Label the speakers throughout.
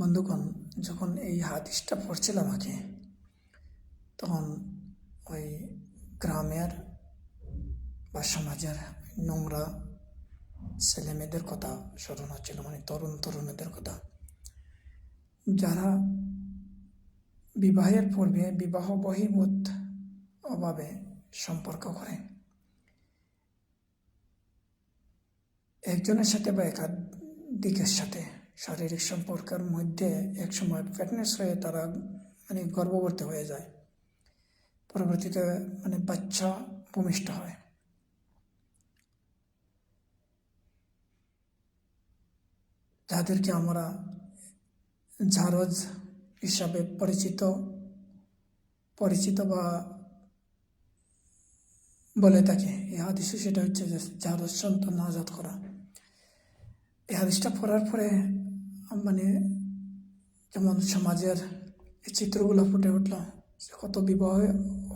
Speaker 1: বন্ধুগণ, যখন এই হাদিসটা পড়ছিলাম আগে তখন ওই গ্রামের বা সমাজের নোংরা ছেলে মেয়েদের কথা স্মরণ হচ্ছিল মানে তরুণ তরুণীদের কথা। যারা বিবাহের পূর্বে বিবাহ বহির্ভূত অভাবে সম্পর্ক করে, একজনের সাথে বা একাধিকের সাথে শারীরিক সম্পর্কের মধ্যে একসময় ফিটনেস হয়ে তারা মানে গর্ভবতী হয়ে যায়। পরবর্তীতে মানে বাচ্চা ভূমিষ্ঠ হয়। যাদেরকে আমরা ঝারজ হিসাবে পরিচিত পরিচিত বা বলে থাকে। এই হাদিসে সেটা হচ্ছে যে ঝারজ সন্তান আজাদ করা। এই হাদিসটা পড়ার পরে মানে যেমন সমাজের চিত্রগুলো ফুটে উঠল যে কত বিবাহ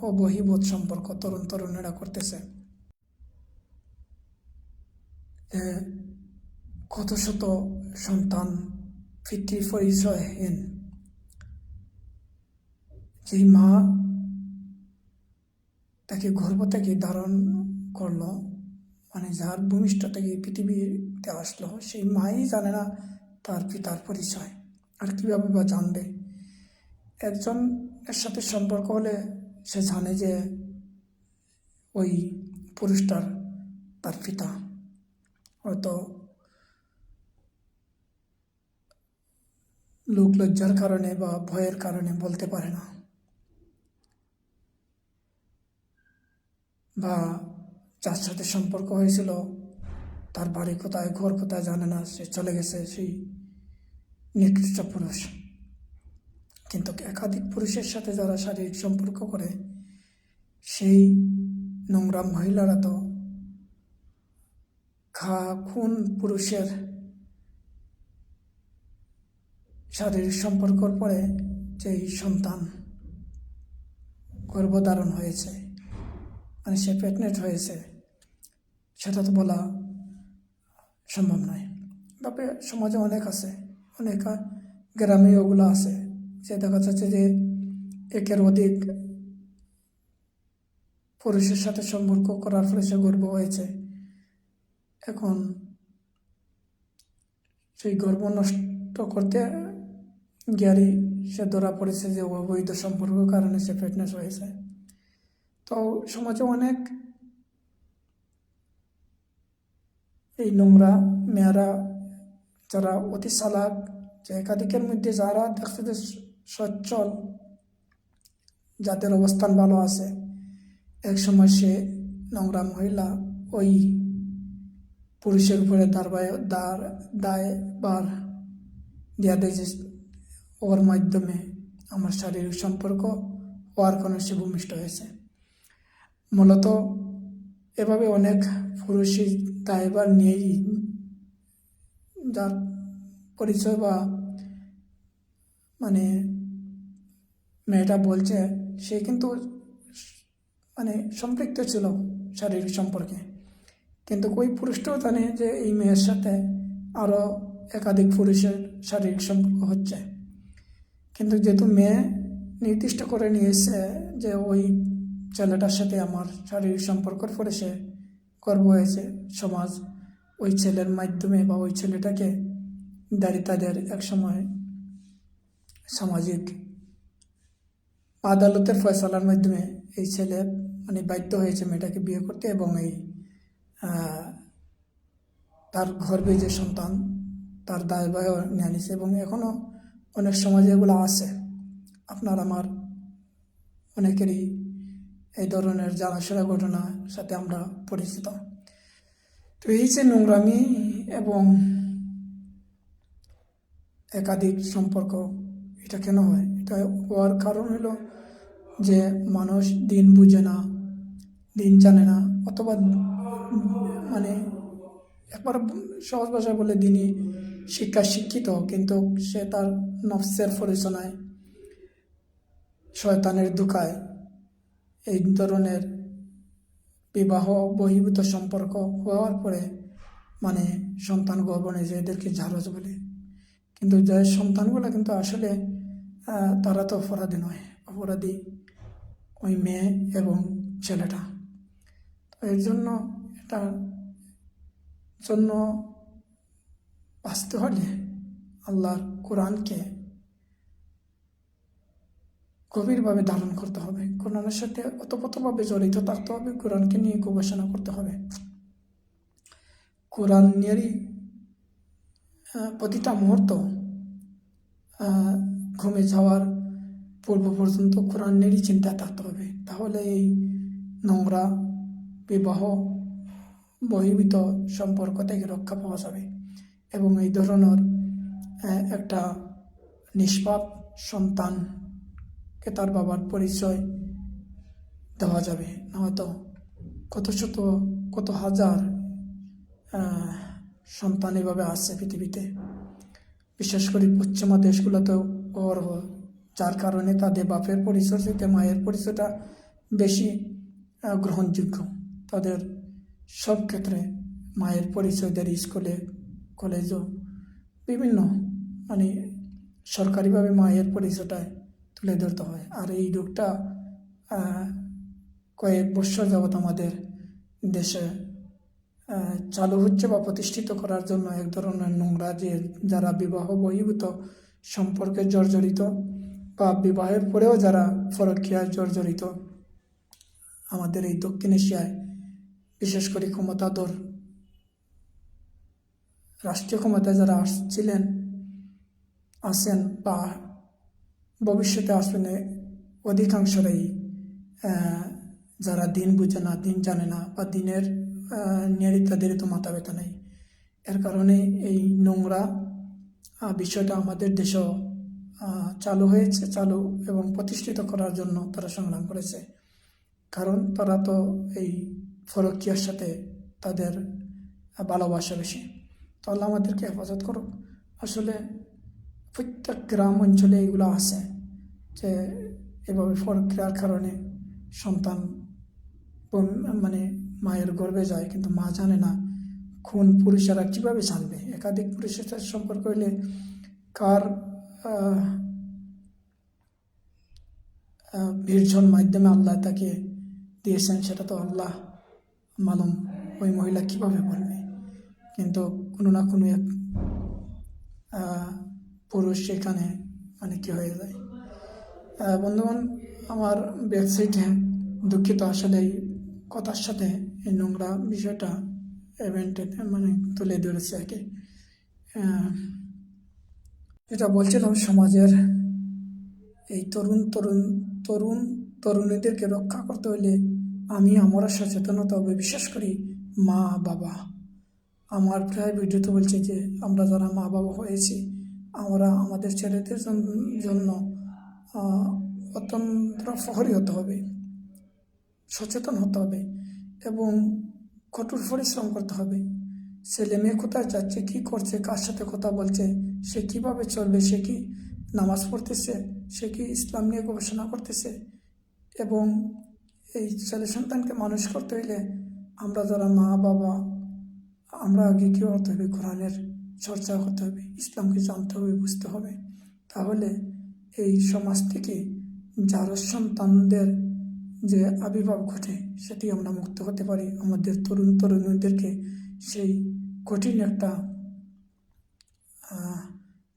Speaker 1: ও বহিবোধ সম্পর্ক তরুণ তরুণীরা করতেছে। কত শত সন্তান পিতৃ পরিচয়হীন। যেই মা তাকে গর্ভ থেকে ধারণ করল মানে যার ভূমিষ্ঠ থেকে পৃথিবীতে আসলো, সেই মাই জানে না তার পিতার পরিচয়? আর কীভাবে বা জানবে? একজন এর সাথে সম্পর্ক হলে সে জানে যে ওই পুরুষটার তার পিতা। হয়তো লোক লজ্জার কারণে বা ভয়ের কারণে বলতে পারে না। বা যার সাথে সম্পর্ক হয়েছিল, তার বাড়ি কোথায়, ঘর কোথায় জানে না, সে চলে গেছে, সেই নিকৃষ্ট পুরুষ। কিন্তু একাধিক পুরুষের সাথে যারা শারীরিক সম্পর্ক করে, সেই নোংরা মহিলারা তো খা খুন পুরুষের শারীরিক সম্পর্কর পরে যেই সন্তান গর্ভধারণ হয়েছে মানে সে প্রেগনেন্ট হয়েছে, সেটা তো বলা সম্ভব নয়। তবে সমাজে অনেক আছে অনেক গ্রামে ওগুলো আছে। যে দেখা যাচ্ছে যে একের অধিক পুরুষের সাথে সম্পর্ক করার ফলে সে গর্ব হয়েছে। এখন সেই গর্ব নষ্ট করতে গিয়ারই সে ধরা পড়েছে যে অবৈধ সম্পর্ক কারণে সে ফিটনেস হয়েছে। তো সমাজে অনেক এই নোংরা, মেয়েরা যারা অতি চালাক, যে একাধিকের মধ্যে যারা দেখছে যে সচ্ছল, যাদের অবস্থান ভালো আছে। এক সময় সে নোংরা মহিলা ওই পুরুষের উপরে দাঁড়ায় দাঁড়, দায় বার দেওয়া দেয় যে ওর মাধ্যমে আমার শারীরিক সম্পর্ক হওয়ার কারণে সে ভূমিষ্ঠ হয়েছে। মূলত এভাবে অনেক পুরুষই দায়বার নিয়েই যার পরিচয় বা মানে মেয়েটা বলছে, সে কিন্তু মানে সম্পৃক্ত ছিল শারীরিক সম্পর্কে। কিন্তু ওই পুরুষটাও জানে যে এই মেয়ের সাথে আরও একাধিক পুরুষের শারীরিক সম্পর্ক হচ্ছে। কিন্তু যেহেতু মেয়ে নির্দিষ্ট করে নিয়েছে যে ওই ছেলেটার সাথে আমার শারীরিক সম্পর্কর পরে সে গর্ব হয়েছে সমাজ ওই ছেলের মাধ্যমে বা ওই ছেলেটাকে দাঁড়িয়ে তাদের একসময় সামাজিক আদালতের ফয়সালার মাধ্যমে এই ছেলে মানে বাধ্য হয়েছে মেয়েটাকে বিয়ে করতে এবং এই তার গর্বে যে সন্তান, তার দায়বায় নিয়ে নিছে এবং এখনও অনেক সমাজে এগুলো আছে। আপনার আমার অনেকেরই এই ধরনের জানাশোনা ঘটনার সাথে আমরা পরিচিত। তো এই যে নোংরামি এবং একাধিক সম্পর্ক, এটা কেন হয়? এটা হওয়ার কারণ হলো যে মানুষ দিন বুঝে না, দিন জানে না, অথবা মানে একবার সহজ ভাষায় বলে দিনই শিক্ষা শিক্ষিত, কিন্তু সে তার নফসের পরিচনায় শয়তানের দুকায় এই ধরনের বিবাহ, বহির্ভূত সম্পর্ক হওয়ার পরে মানে সন্তান গর্ভণে যে এদেরকে ঝাড়জ বলে। কিন্তু যে সন্তানগুলো কিন্তু আসলে তারা তো অপরাধী নয়। অপরাধী ওই মেয়ে এবং ছেলেটা। তো এর জন্য এটা জন্য বাঁচতে হলে আল্লাহর কোরআনকে গভীরভাবে ধারণ করতে হবে। কোরআনের সাথে ওতপ্রোতভাবে জড়িত থাকতে হবে, কোরআনকে নিয়ে গবেষণা করতে হবে। কোরআন নিয়েরই প্রতিটা মুহূর্ত ঘুমে যাওয়ার পূর্ব পর্যন্ত কোরআন নিয়েরই চিন্তা থাকতে হবে। তাহলে এই নোংরা, বিবাহ, বহির্ভূত সম্পর্ক থেকে রক্ষা পাওয়া যাবে এবং এই ধরনের একটা নিষ্পাপ সন্তানকে তার বাবার পরিচয় দেওয়া যাবে। নয়তো কত শত, কত হাজার সন্তান এভাবে আসছে পৃথিবীতে। বিশেষ করে পশ্চিমা দেশগুলোতেও ওর যার কারণে তাদের বাপের পরিচয় থেকে মায়ের পরিচয়টা বেশি গ্রহণযোগ্য। তাদের সব ক্ষেত্রে মায়ের পরিচয় দেয় স্কুলে, কলেজও বিভিন্ন মানে সরকারিভাবে মায়ের পরিচয়টা তুলে ধরতে হয়। আর এই রোগটা কয়েক বছর যাবৎ আমাদের দেশে চালু হচ্ছে বা প্রতিষ্ঠিত করার জন্য এক ধরনের নোংরা যে যারা বিবাহ বহির্ভূত সম্পর্কে জর্জরিত বা বিবাহের পরেও যারা ফরকিয়ায় জর্জরিত, আমাদের এই দক্ষিণ এশিয়ায় বিশেষ করে ক্ষমতাধর রাষ্ট্রীয় ক্ষমতায় যারা আসছিলেন, আসেন বা ভবিষ্যতে এ অধিকাংশরাই যারা দিন বুঝে না, দিন জানে না বা দিনের নিয়ে তাদের তো মাথা ব্যথা নেই। এর কারণে এই নোংরা বিষয়টা আমাদের দেশেও চালু হয়েছে, চালু এবং প্রতিষ্ঠিত করার জন্য তারা সংগ্রাম করেছে। কারণ তারা তো এই ফরকিয়ার সাথে তাদের ভালোবাসা বেশি। তো আল্লাহ আমাদেরকে হেফাজত করুক। আসলে প্রত্যেক গ্রাম অঞ্চলে এগুলো আছে যে এভাবে ফরকিয়ার কারণে সন্তান মানে মায়ের গর্ভে যায় কিন্তু মা জানে না কোন পুরুষেরা কীভাবে জানবে। একাধিক পুরুষের সাথে সম্পর্ক হইলে কার আহ, মাধ্যমে আল্লাহ তাকে দিয়েছেন সেটা তো আল্লাহ মালুম ওই মহিলা কীভাবে বলবে? কিন্তু কোনো না কোনো এক পুরুষ সেখানে মানে কি হয়ে যায়। বন্ধুগণ, আমার ওয়েবসাইটে দুঃখিত আসলে এই কথার সাথে এই নোংরা বিষয়টা ইভেন্টে মানে তুলে ধরেছে আর কি যেটা বলছিলাম, সমাজের এই তরুণ তরুণ তরুণ তরুণীদেরকে রক্ষা করতে হলে আমি, আমরা সচেতনতা হবে। বিশেষ করি মা, বাবা। আমার প্রায় ভিডিওতে বলছে যে, আমরা যারা মা বাবা হয়েছি আমরা আমাদের ছেলেদের জন্য অত্যন্ত প্রহরী হতে হবে, সচেতন হতে হবে এবং কঠোর পরিশ্রম করতে হবে। ছেলে মেয়ে কোথায় যাচ্ছে, কী করছে, কার সাথে কথা বলছে, সে কীভাবে চলবে, সে কি নামাজ পড়তেছে, সে কি ইসলাম নিয়ে গবেষণা করতেছে এবং এই ছেলে সন্তানকে মানুষ করতে হইলে আমরা যারা মা বাবা আমরা আগে কী করতে হবে? কোরআনের চর্চা করতে হবে, ইসলামকে জানতে হবে, বুঝতে হবে। তাহলে এই সমাজ থেকে যার সন্তানদের যে আবির্ভাব ঘটে, সেটি আমরা মুক্ত হতে পারি। আমাদের তরুণ তরুণীদেরকে সেই কঠিন একটা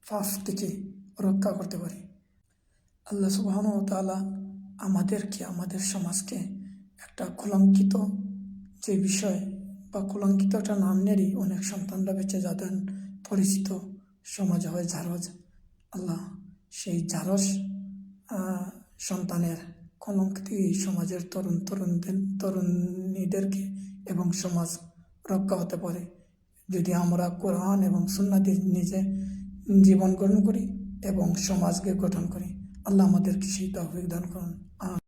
Speaker 1: পাপ থেকে রক্ষা করতে পারি। আল্লাহ সুবাহন তালা আমাদেরকে, আমাদের সমাজকে একটা কলঙ্কিত যে বিষয় বা কলঙ্কিত একটা নাম নেরই অনেক সন্তানরা বেঁচে যাদের পরিচিত সমাজ হয় ঝারজ আল্লাহ সেই ঝারস সন্তানের কলঙ্ক থেকে সমাজের তরুণ তরুণদের, তরুণীদেরকে এবং সমাজ রক্ষা হতে পারে। যদি আমরা কোরআন এবং সুন্নাতি নিজে জীবন গ্রহণ করি এবং সমাজকে গঠন করি, আল্লাহ আমাদেরকে সেই তৌফিক দান করুন। আমিন।